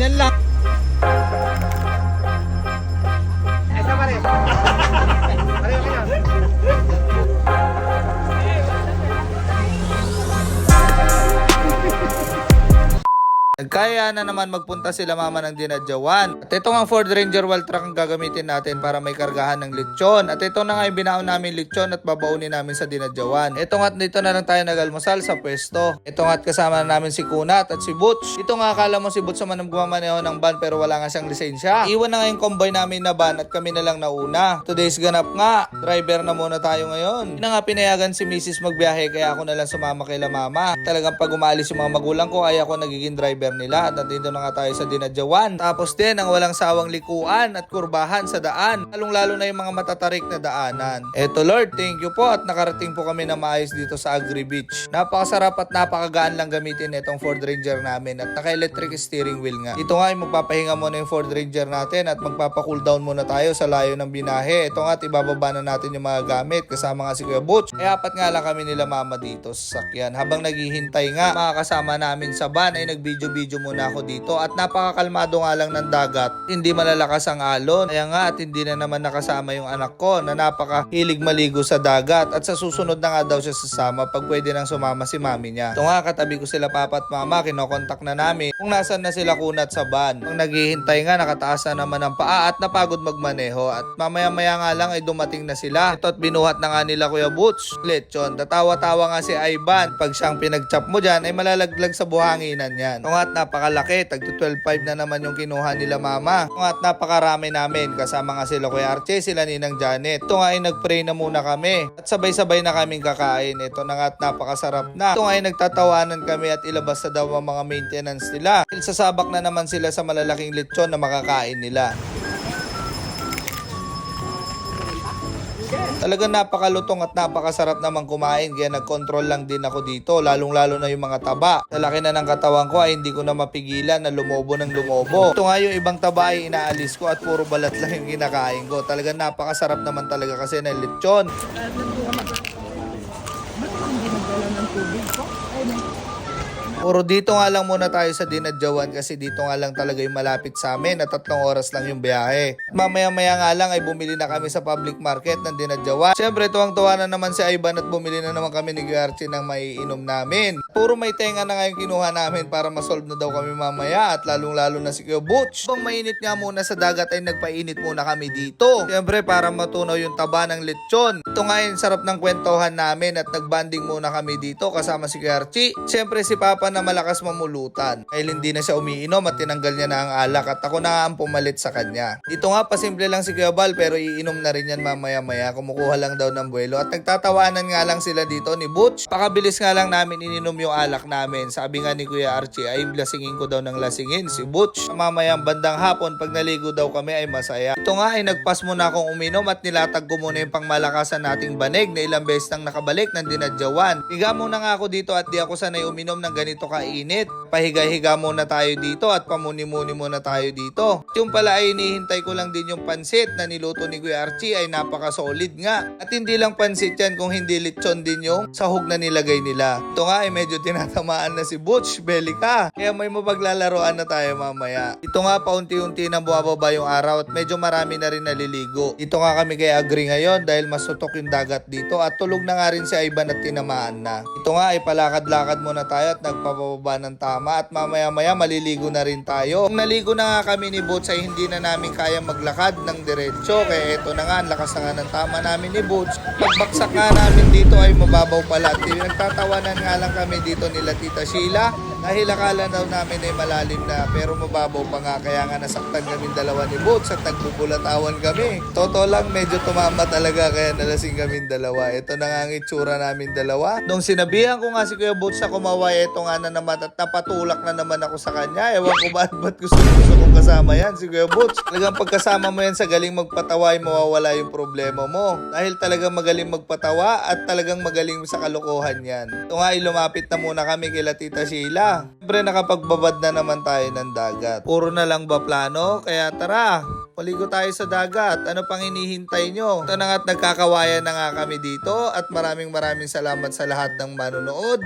Yan lang. Nagkaya na naman magpunta sila mama ng dinadyawan. At ito nga Ford Ranger wall truck ang gagamitin natin para may kargahan ng lechon. At ito na nga yung binaon namin lechon at babaunin namin sa dinadyawan. Ito nga dito na lang tayo nagalmusal sa pwesto. Ito nga kasama na namin si Kunat at si Butch. Ito nga akala mo si Butch naman ang gumamaneho ng van pero wala nga siyang lisensya. Iwan na nga yung convoy namin na van at kami na lang nauna. Today's ganap nga. Driver na muna tayo ngayon. Hindi nga pinayagan si Mrs. magbiyahe kaya ako na lang sumama kay la mama. Talagang pag umalis yung mga magulang ko ay ako nagiging driver nila. At nandito na nga tayo sa dinadyawan. Tapos din ang walang sawang likuan at kurbahan sa daan. Lalong lalo na yung mga matatarik na daanan. Eto Lord, thank you po at nakarating po kami na maayos dito sa Agri Beach. Napakasarap at napakagaan lang gamitin itong Ford Ranger namin at naka-electric steering wheel nga. Ito nga ay magpapahinga muna yung Ford Ranger natin at magpapa-cool down muna tayo sa layo ng binahe. Ito nga at ibababa na natin yung mga gamit kasama nga si Kuya Butch. Kaya apat nga lang kami nila mama dito sa sakyan. Habang naghihintay nga mga kasama namin sa van ay nag-video-video muna ako dito at napakakalmado nga lang ng dagat. Hindi malalakas ang alon. Kaya nga at hindi na naman nakasama yung anak ko na napakahilig maligo sa dagat at sa susunod na nga daw siya sasama pag pwede nang sumama si mami niya. Ito nga katabi ko sila papa at mama, kinokontak na namin kung nasan na sila kunat sa van. Ang naghihintay nga nakataas na naman ang paa at napagod magmaneho at mamaya maya nga lang ay dumating na sila. Ito at binuhat na nga nila Kuya Butch. Lechon, tatawa-tawa nga si Ivan. Pag siyang pinagchap mo dyan ay malalaglag sa buhanginan yan. Ito nga at napakalaki, tag 12.5 na naman yung kinuha nila mama. At napakarami namin kasama nga sila Kuya Archie, sila Ninang Janet. Ito nga ay nagpray na muna kami at sabay-sabay na kaming kakain. Ito na nga at napakasarap na. Ito nga ay nagtatawanan kami at ilabas na daw ang mga maintenance nila. Sasabak na naman sila sa malalaking lechon na makakain nila. Talagang napakalutong at napakasarap naman kumain kaya nag-control lang din ako dito lalong lalo na yung mga taba. Sa laki na ng katawan ko ay hindi ko na mapigilan na lumobo ng lumobo. Ito nga yung ibang taba ay inaalis ko at puro balat lang yung kinakain ko. Talagang napakasarap naman talaga kasi ng lechon. Puro dito nga lang muna tayo sa Dinadjawan kasi dito nga lang talaga yung malapit sa amin at tatlong oras lang yung biyahe. Mamaya-maya nga lang ay bumili na kami sa public market ng Dinadjawan. Siyempre tuwang-tuwa na naman si Ivan at bumili na naman kami ni Guarchi ng maiinom namin. Puro may tenga na nga yung kinuha namin para masolve na daw kami mamaya at lalong-lalo na si Kuya Butch. Kung mainit nga muna sa dagat ay nagpainit muna kami dito. Siyempre para matunaw yung taba ng lechon. Ito nga yung sarap ng kwentuhan namin at nagbanding muna kami dito kasama si Kuya Archie. Siyempre si Papa na malakas mamulutan. Dahil hindi na siya umiinom at tinanggal niya na ang alak at ako na ang pumalit sa kanya. Dito nga pasimple lang si Kuya Bal pero iinom na rin yan mamaya maya. Kumukuha lang daw ng buwelo at nagtatawanan nga lang sila dito ni Butch. Pakabilis nga lang namin ininom yung alak namin. Sabi nga ni Kuya Archie ay lasingin ko daw ng lasingin si Butch. Mamayang bandang hapon pag naligo daw kami ay masaya. Ito nga ay nagpas muna akong uminom at nilatag ko muna yung pangmalakasan nating banig na ilang beses nang nakabalik ng dinadyawan. Higa muna nga ako dito at di ako sanay uminom ng ganito kainit. Pahiga-higa muna tayo dito at pamuni-muni muna tayo dito. Yung pala ay inihintay ko lang din yung pansit na niluto ni Kuya Archie ay napaka-solid nga. At hindi lang pansit yan kung hindi lechon din yung sahog na nilagay nila. Ito nga ay medyo tinatamaan na si Butch, Belika. Kaya may mapaglalaroan na tayo mamaya. Ito nga paunti-unti na buwababa yung araw at medyo marami na rin naliligo. Ito nga kami kay Agri ngayon dahil masutok yung dagat dito at tulog na nga rin si Ivan at tinamaan na. Ito nga ay palakad-lakad muna tayo at nagpapababa ng tama at mamaya-maya maliligo na rin tayo. Kung naligo na nga kami ni Boots ay hindi na namin kaya maglakad ng diretsyo kaya ito na nga ang lakas na nga ng tama namin ni Boots. Pagbaksak nga namin dito ay mababaw pala at nagtatawanan nga lang kami dito nila Tita Sheila dahil akala daw namin ay malalim na pero mababaw pa nga kaya nga nasaktan kami dalawa ni Boots at nagbubulatawan kami. Totoo lang medyo tumama talaga kaya nalasing kami dalawa. Ito na nga ang itsura namin dalawa. Nung sinabihan ko nga si Kuya Boots na kumaway, ito nga na naman at napatulak na naman ako sa kanya. Ewan ko ba ba't gusto, gusto kong kasama yan si Kuya Boots. Talagang pagkasama mo yan sa galing magpatawa ay mawawala yung problema mo. Dahil talagang magaling magpatawa at talagang magaling sa kalokohan yan. Ito nga ay lumapit na muna kami kay Tita Sheila. Siyempre nakapagbabad na naman tayo ng dagat. Puro na lang ba plano? Kaya tara, Paligo tayo sa dagat. Ano pang hinihintay nyo? Ito na nga't nagkakawayan na nga kami dito at maraming maraming salamat sa lahat ng manonood.